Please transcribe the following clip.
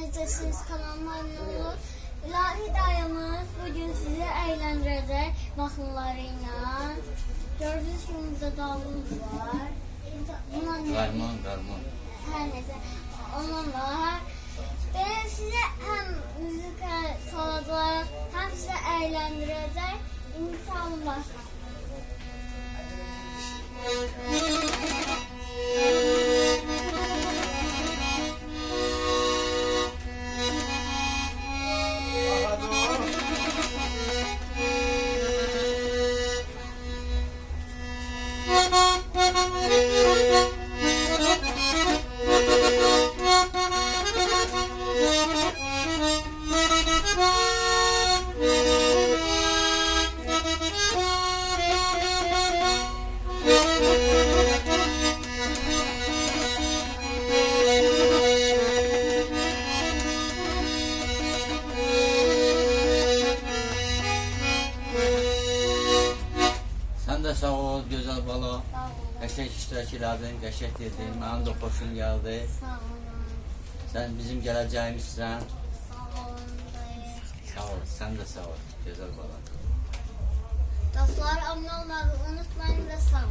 necəsiniz? Kanalıma abunə olun. İlahi dayımız bugün sizi eğlendirecek mahnılarıyla. Gördüğünüz gibi burada davulumuz var. Ne? Qarman, qarman. Her neyse onun var. Ben size hem müzik çalacak hem size eğlendirecek. İmtihanım var. Də sağ ol, gözəl bala. Qəşəng iştirak elədin, qəşəng dedin. Mənim də xoşum gəldi. Sağ olun. Sən bizim gələcəyimizsən. Sağ olun. Sağ ol, sən də sağ ol, gözəl bala. Dostlar abone olmayı unutmayın ve sağ olun.